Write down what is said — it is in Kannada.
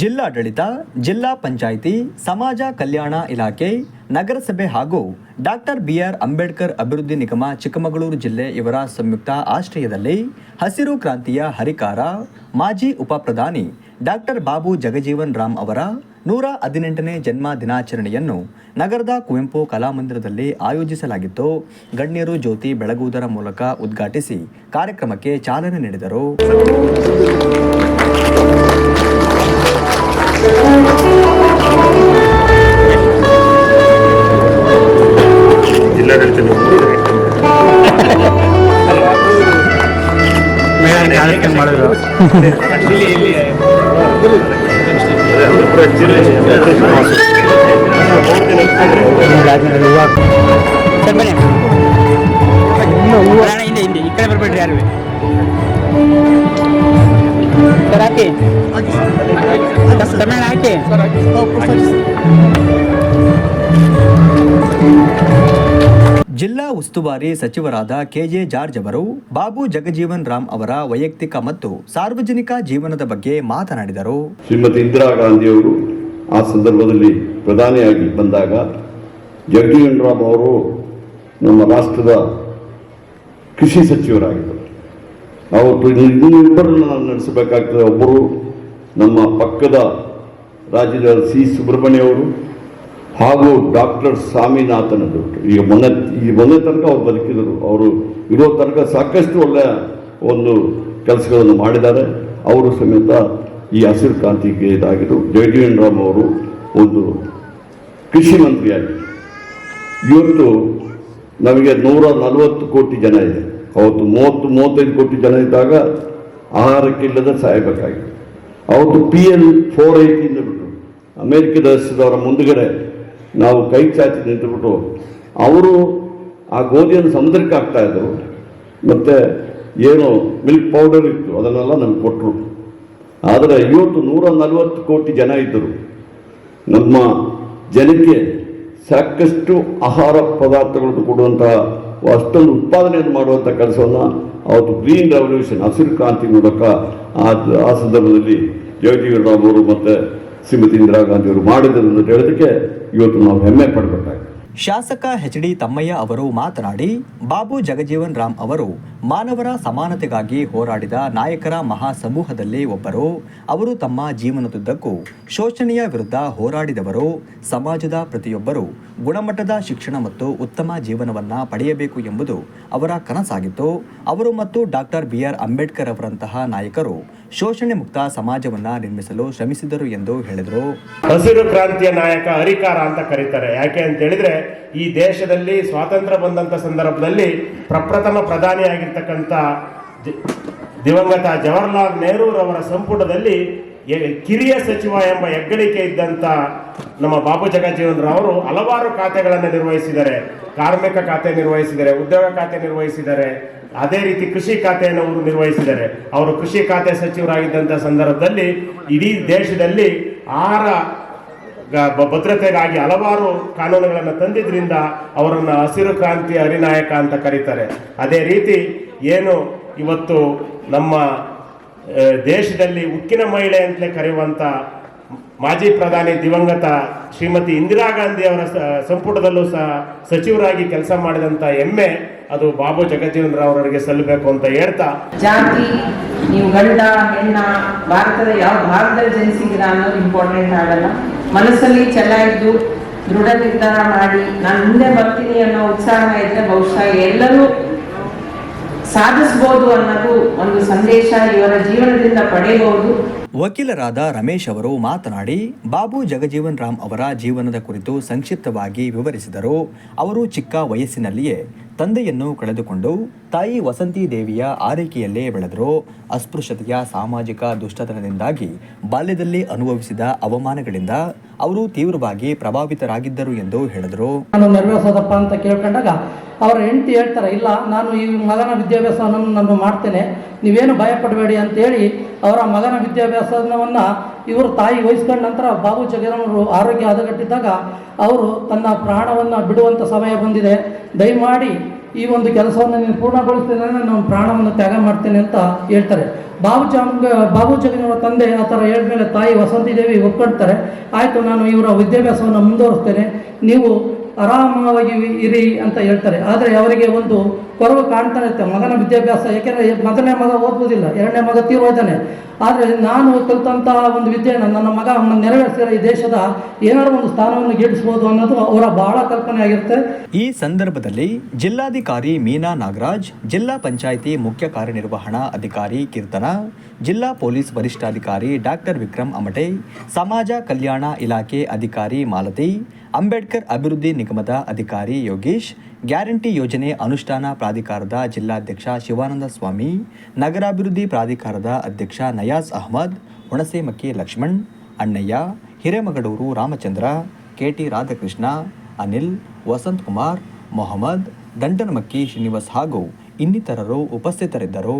ಜಿಲ್ಲಾಡಳಿತ, ಜಿಲ್ಲಾ ಪಂಚಾಯಿತಿ, ಸಮಾಜ ಕಲ್ಯಾಣ ಇಲಾಖೆ, ನಗರಸಭೆ ಹಾಗೂ ಡಾಕ್ಟರ್ ಬಿಆರ್ ಅಂಬೇಡ್ಕರ್ ಅಭಿವೃದ್ಧಿ ನಿಗಮ ಚಿಕ್ಕಮಗಳೂರು ಜಿಲ್ಲೆ ಇವರ ಸಂಯುಕ್ತ ಆಶ್ರಯದಲ್ಲಿ ಹಸಿರು ಕ್ರಾಂತಿಯ ಹರಿಕಾರ ಮಾಜಿ ಉಪ ಪ್ರಧಾನಿ ಡಾಕ್ಟರ್ ಬಾಬು ಜಗಜೀವನ್ ರಾಮ್ ಅವರ ನೂರ ಹದಿನೆಂಟನೇ ಜನ್ಮ ದಿನಾಚರಣೆಯನ್ನು ನಗರದ ಕುವೆಂಪು ಕಲಾಮಂದಿರದಲ್ಲಿ ಆಯೋಜಿಸಲಾಗಿತ್ತು. ಗಣ್ಯರು ಜ್ಯೋತಿ ಬೆಳಗುವುದರ ಮೂಲಕ ಉದ್ಘಾಟಿಸಿ ಕಾರ್ಯಕ್ರಮಕ್ಕೆ ಚಾಲನೆ ನೀಡಿದರು. ಕಾರ್ಯಕ್ರಮ ಮಾಡಿದ್ರು? ಸರ್ ಬನ್ನಿ ಅಣ್ಣ ಹಿಂದೆ ಹಿಂದೆ ಈ ಕಡೆ ಬರಬೇಡ್ರಿ ಯಾರು ಸರ್ ಹಾಕಿ ತಮಿಳ್ ಹಾಕಿ. ಜಿಲ್ಲಾ ಉಸ್ತುವಾರಿ ಸಚಿವರಾದ ಕೆಜೆ ಜಾರ್ಜ್ ಅವರು, ಬಾಬು ಜಗಜೀವನ್ ರಾಮ್ ಅವರ ವೈಯಕ್ತಿಕ ಮತ್ತು ಸಾರ್ವಜನಿಕ ಜೀವನದ ಬಗ್ಗೆ ಮಾತನಾಡಿದರು. ಶ್ರೀಮತಿ ಇಂದಿರಾ ಗಾಂಧಿಯವರು ಆ ಸಂದರ್ಭದಲ್ಲಿ ಪ್ರಧಾನಿಯಾಗಿ ಬಂದಾಗ ಜಗಜೀವನ್ ರಾಮ್ ಅವರು ನಮ್ಮ ರಾಷ್ಟ್ರದ ಕೃಷಿ ಸಚಿವರಾಗಿದ್ದರು. ಅವರು ನಡೆಸಬೇಕಾಗ್ತದೆ ಒಬ್ಬರು ನಮ್ಮ ಪಕ್ಕದ ರಾಜ್ಯದ ಸಿ. ಸುಬ್ರಹ್ಮಣ್ಯ ಅವರು ಹಾಗೂ ಡಾಕ್ಟರ್ ಸ್ವಾಮಿನಾಥನ ದೊಡ್ಡ ಈಗ ಮೊನ್ನೆ, ಈ ಮೊನ್ನೆ ತನಕ ಅವ್ರು ಬದುಕಿದರು. ಅವರು ಇರೋ ತನಕ ಸಾಕಷ್ಟು ಒಳ್ಳೆಯ ಒಂದು ಕೆಲಸಗಳನ್ನು ಮಾಡಿದ್ದಾರೆ. ಅವರು ಸಮೇತ ಈ ಹಸಿರು ಕ್ರಾಂತಿಗೆ ಇದಾಗಿದ್ದು ಜಗಜೀವನ್ ರಾಮ್ ಅವರು ಒಂದು ಕೃಷಿ ಮಂತ್ರಿಯಾಗಿ. ಇವತ್ತು ನಮಗೆ ನೂರ ನಲವತ್ತು ಕೋಟಿ ಜನ ಇದೆ. ಅವತ್ತು ಮೂವತ್ತು, ಮೂವತ್ತೈದು ಕೋಟಿ ಜನ ಇದ್ದಾಗ ಆಹಾರಕ್ಕಿಲ್ಲದೆ ಸಾಯಬೇಕಾಗಿತ್ತು ಅವತ್ತು ಪಿ ಎಲ್ ಫೋರ್ ಏಯ್ಟಿಂದ ಬಿಟ್ಟರು ಅಮೇರಿಕದ ದೇಶದವರ ಮುಂದುಗಡೆ ನಾವು ಕೈ ಚಾಚಿ ನಿಂತುಬಿಟ್ಟು ಅವರು ಆ ಗೋಧಿಯನ್ನು ಸಮುದ್ರಕ್ಕೆ ಹಾಕ್ತಾ ಇದ್ದರು ಮತ್ತು ಏನು ಮಿಲ್ಕ್ ಪೌಡರ್ ಇತ್ತು, ಅದನ್ನೆಲ್ಲ ನಮ್ಗೆ ಕೊಟ್ಟರು ಆದರೆ ಇವತ್ತು ನೂರ ನಲವತ್ತು ಕೋಟಿ ಜನ ಇದ್ದರು. ನಮ್ಮ ಜನಕ್ಕೆ ಸಾಕಷ್ಟು ಆಹಾರ ಪದಾರ್ಥಗಳನ್ನು ಕೊಡುವಂತಹ ಅಷ್ಟೊಂದು ಉತ್ಪಾದನೆಯನ್ನು ಮಾಡುವಂಥ ಕೆಲಸವನ್ನು ಅವತ್ತು ಗ್ರೀನ್ ರೆವಲ್ಯೂಷನ್, ಹಸಿರು ಕ್ರಾಂತಿ ಮೂಲಕ ಆ ಸಂದರ್ಭದಲ್ಲಿ ಜಗಜೀವನ್ ರಾಮ್ ಅವರು ಮತ್ತು ಶ್ರೀಮತಿ ಇಂದಿರಾ ಗಾಂಧಿ ಅವರು ಮಾಡಿದರು ಅಂತ ಹೇಳೋದಕ್ಕೆ ಇವತ್ತು ನಾವು ಹೆಮ್ಮೆ ಪಡಬೇಕಾಗಿದೆ. ಶಾಸಕ ಎಚ್ ಡಿ ತಮ್ಮಯ್ಯ ಅವರು ಮಾತನಾಡಿ, ಬಾಬು ಜಗಜೀವನ್ ರಾಮ್ ಅವರು ಮಾನವರ ಸಮಾನತೆಗಾಗಿ ಹೋರಾಡಿದ ನಾಯಕರ ಮಹಾ ಸಮೂಹದಲ್ಲಿ ಒಬ್ಬರು, ಅವರು ತಮ್ಮ ಜೀವನದುದ್ದಕ್ಕೂ ಶೋಷಣೆಯ ವಿರುದ್ಧ ಹೋರಾಡಿದವರು, ಸಮಾಜದ ಪ್ರತಿಯೊಬ್ಬರು ಗುಣಮಟ್ಟದ ಶಿಕ್ಷಣ ಮತ್ತು ಉತ್ತಮ ಜೀವನವನ್ನು ಪಡೆಯಬೇಕು ಎಂಬುದು ಅವರ ಕನಸಾಗಿತ್ತು. ಅವರು ಮತ್ತು ಡಾಕ್ಟರ್ ಬಿ ಆರ್ ಅಂಬೇಡ್ಕರ್ ಅವರಂತಹ ನಾಯಕರು ಶೋಷಣೆ ಮುಕ್ತ ಸಮಾಜವನ್ನ ನಿರ್ಮಿಸಲು ಶ್ರಮಿಸಿದರು ಎಂದು ಹೇಳಿದರು. ಹಸಿರು ಕ್ರಾಂತಿಯ ನಾಯಕ ಹರಿಕಾರ ಅಂತ ಕರೀತಾರೆ. ಯಾಕೆ ಅಂತ ಹೇಳಿದ್ರೆ, ಈ ದೇಶದಲ್ಲಿ ಸ್ವಾತಂತ್ರ್ಯ ಬಂದಂತ ಸಂದರ್ಭದಲ್ಲಿ ಪ್ರಪ್ರಥಮ ಪ್ರಧಾನಿಯಾಗಿರ್ತಕ್ಕಂಥ ದಿವಂಗತ ಜವಾಹರ್ಲಾಲ್ ನೆಹರೂರವರ ಸಂಪುಟದಲ್ಲಿ ಕಿರಿಯ ಸಚಿವ ಎಂಬ ಹೆಗ್ಗಳಿಕೆ ಇದ್ದಂತ ನಮ್ಮ ಬಾಬು ಅವರು ಹಲವಾರು ಖಾತೆಗಳನ್ನು ನಿರ್ವಹಿಸಿದ್ದಾರೆ. ಕಾರ್ಮಿಕ ಖಾತೆ ನಿರ್ವಹಿಸಿದರೆ ಉದ್ಯೋಗ ಖಾತೆ ನಿರ್ವಹಿಸಿದ್ದಾರೆ. ಅದೇ ರೀತಿ ಕೃಷಿ ಖಾತೆಯನ್ನು ಅವರು ನಿರ್ವಹಿಸಿದ್ದಾರೆ. ಅವರು ಕೃಷಿ ಖಾತೆ ಸಚಿವರಾಗಿದ್ದಂಥ ಸಂದರ್ಭದಲ್ಲಿ ಇಡೀ ದೇಶದಲ್ಲಿ ಆಹಾರ ಭದ್ರತೆಗಾಗಿ ಹಲವಾರು ಕಾನೂನುಗಳನ್ನು ತಂದಿದ್ರಿಂದ ಅವರನ್ನು ಹಸಿರು ಕ್ರಾಂತಿ ಹರಿನಾಯಕ ಅಂತ ಕರೀತಾರೆ. ಅದೇ ರೀತಿ ಏನು ಇವತ್ತು ನಮ್ಮ ದೇಶದಲ್ಲಿ ಉಕ್ಕಿನ ಮಹಿಳೆ ಅಂತಲೇ ಕರೆಯುವಂತ ಮಾಜಿ ಪ್ರಧಾನಿ ದಿವಂಗತ ಶ್ರೀಮತಿ ಇಂದಿರಾ ಗಾಂಧಿ ಅವರ ಸಂಪುಟದಲ್ಲೂ ಸಹ ಸಚಿವರಾಗಿ ಕೆಲಸ ಮಾಡಿದಂತ ಹೆಮ್ಮೆ ಅದು ಬಾಬು ಜಗಜೀವನ್ ರಾವ್ ಅವರಿಗೆ ಸಲ್ಲಬೇಕು ಅಂತ ಹೇಳ್ತಾ. ಜಾತಿ, ನೀವು ಗಂಡ, ಹೆಣ್ಣ, ಭಾರತದ ಯಾವ ಭಾರತದಲ್ಲಿ ಜನಿಸಿದ್ದೀರಾ ಅನ್ನೋದು ಇಂಪಾರ್ಟೆಂಟ್ ಆಗಲ್ಲ. ಮನಸ್ಸಲ್ಲಿ ಚೆನ್ನಾಗಿದ್ದು, ದೃಢ ನಿರ್ಧಾರ ಮಾಡಿ, ನಾನು ಮುಂದೆ ಬರ್ತೀನಿ ಅನ್ನೋ ಉತ್ಸಾಹ ಇದ್ರೆ ಬಹುಶಃ ಎಲ್ಲರೂ ಸಾಧಿಸ್ಬೋದು ಅನ್ನೋದು ಒಂದು ಸಂದೇಶ ಇವರ ಜೀವನದಿಂದ ಪಡೆಯಬಹುದು. ವಕೀಲರಾದ ರಮೇಶ್ ಅವರು ಮಾತನಾಡಿ, ಬಾಬು ಜಗಜೀವನ್ ರಾಮ್ ಅವರ ಜೀವನದ ಕುರಿತು ಸಂಕ್ಷಿಪ್ತವಾಗಿ ವಿವರಿಸಿದರು. ಅವರು ಚಿಕ್ಕ ವಯಸ್ಸಿನಲ್ಲಿಯೇ ತಂದೆಯನ್ನು ಕಳೆದುಕೊಂಡು ತಾಯಿ ವಸಂತಿ ದೇವಿಯ ಆರೈಕೆಯಲ್ಲೇ ಬೆಳೆದರು ಅಸ್ಪೃಶ್ಯತೆಯ ಸಾಮಾಜಿಕ ದುಷ್ಟತನದಿಂದಾಗಿ ಬಾಲ್ಯದಲ್ಲಿ ಅನುಭವಿಸಿದ ಅವಮಾನಗಳಿಂದ ಅವರು ತೀವ್ರವಾಗಿ ಪ್ರಭಾವಿತರಾಗಿದ್ದರು ಎಂದು ಹೇಳಿದರು. ನಾನು ನೆರವೇರಿಸೋದಪ್ಪ ಅಂತ ಕೇಳ್ಕೊಂಡಾಗ ಅವರ ಹೆಂಡತಿ ಹೇಳ್ತಾರೆ, ಇಲ್ಲ, ನಾನು ಈ ಮಗನ ವಿದ್ಯಾಭ್ಯಾಸವನ್ನು ನಾನು ಮಾಡ್ತೇನೆ, ನೀವೇನು ಭಯಪಡಬೇಡಿ ಅಂತೇಳಿ ಅವರ ಮಗನ ವಿದ್ಯಾಭ್ಯಾಸವನ್ನು ಇವರು ತಾಯಿ ವಹಿಸ್ಕೊಂಡ ನಂತರ ಬಾಬು ಜಗನವರು ಆರೋಗ್ಯ ಹದಗಟ್ಟಿದ್ದಾಗ ಅವರು ತನ್ನ ಪ್ರಾಣವನ್ನು ಬಿಡುವಂಥ ಸಮಯ ಬಂದಿದೆ. ದಯಮಾಡಿ ಈ ಒಂದು ಕೆಲಸವನ್ನು ನೀನು ಪೂರ್ಣಗೊಳಿಸ್ತೀನಿ ನಾನು ಪ್ರಾಣವನ್ನು ತ್ಯಾಗ ಮಾಡ್ತೇನೆ ಅಂತ ಹೇಳ್ತಾರೆ. ಬಾಬು ಚಾಮುಂಗ ಬಾಬು ತಂದೆ ಆ ಥರ ಹೇಳಿದ್ಮೇಲೆ ತಾಯಿ ವಸಂತಿ ದೇವಿ ಒಪ್ಕೊಳ್ತಾರೆ ಆಯಿತು, ನಾನು ಇವರ ವಿದ್ಯಾಭ್ಯಾಸವನ್ನು ಮುಂದುವರಿಸ್ತೇನೆ. ನೀವು ಆರಾಮವಾಗಿ ಇರಿ ಅಂತ ಹೇಳ್ತಾರೆ. ಆದರೆ ಅವರಿಗೆ ಒಂದು ಕೊರವು ಕಾಣ್ತಾನೆ ಇರುತ್ತೆ ಮಗನ ವಿದ್ಯಾಭ್ಯಾಸ ಯಾಕೆಂದರೆ ಮೊದಲನೇ ಮಗ ಓದ್ಬೋದಿಲ್ಲ ಎರಡನೇ ಮಗ ತೀರೋಯ್ತಾನೆ ಆದರೆ ನಾನು ಕಲಿತಂತಹ ಒಂದು ವಿದ್ಯೆಯನ್ನು ನನ್ನ ಮಗ ನೆರವೇರಿಸಿದರೆ ಈ ದೇಶದ ಏನಾದರೂ ಒಂದು ಸ್ಥಾನವನ್ನು ಗೆಲ್ಲಿಸ್ಬೋದು ಅನ್ನೋದು ಅವರ ಬಹಳ ಕಲ್ಪನೆ ಆಗಿರುತ್ತೆ. ಈ ಸಂದರ್ಭದಲ್ಲಿ ಜಿಲ್ಲಾಧಿಕಾರಿ ಮೀನಾ ನಾಗರಾಜ್, ಜಿಲ್ಲಾ ಪಂಚಾಯಿತಿ ಮುಖ್ಯ ಕಾರ್ಯನಿರ್ವಹಣಾ ಅಧಿಕಾರಿ ಕೀರ್ತನ, ಜಿಲ್ಲಾ ಪೊಲೀಸ್ ವರಿಷ್ಠಾಧಿಕಾರಿ ಡಾಕ್ಟರ್ ವಿಕ್ರಮ್ ಅಮಟೆ, ಸಮಾಜ ಕಲ್ಯಾಣ ಇಲಾಖೆ ಅಧಿಕಾರಿ ಮಾಲತಿ ಅಂಬೇಡ್ಕರ್ ಅಭಿವೃದ್ಧಿ ನಿಗಮದ ಅಧಿಕಾರಿ ಯೋಗೇಶ್, ಗ್ಯಾರಂಟಿ ಯೋಜನೆ ಅನುಷ್ಠಾನ ಪ್ರಾಧಿಕಾರದ ಜಿಲ್ಲಾಧ್ಯಕ್ಷ ಶಿವಾನಂದ ಸ್ವಾಮಿ, ನಗರಾಭಿವೃದ್ಧಿ ಪ್ರಾಧಿಕಾರದ ಅಧ್ಯಕ್ಷ ನಯಾಜ್ ಅಹಮದ್, ಹುಣಸೇಮಕ್ಕಿ ಲಕ್ಷ್ಮಣ್, ಅಣ್ಣಯ್ಯ ಹಿರೇಮಗಡೂರು ರಾಮಚಂದ್ರ, ಕೆಟಿ ರಾಧಾಕೃಷ್ಣ, ಅನಿಲ್, ವಸಂತ್ ಕುಮಾರ್, ಮೊಹಮ್ಮದ್ ದಂಡನಮಕ್ಕಿ ಶ್ರೀನಿವಾಸ್ ಹಾಗೂ ಇನ್ನಿತರರು ಉಪಸ್ಥಿತರಿದ್ದರು.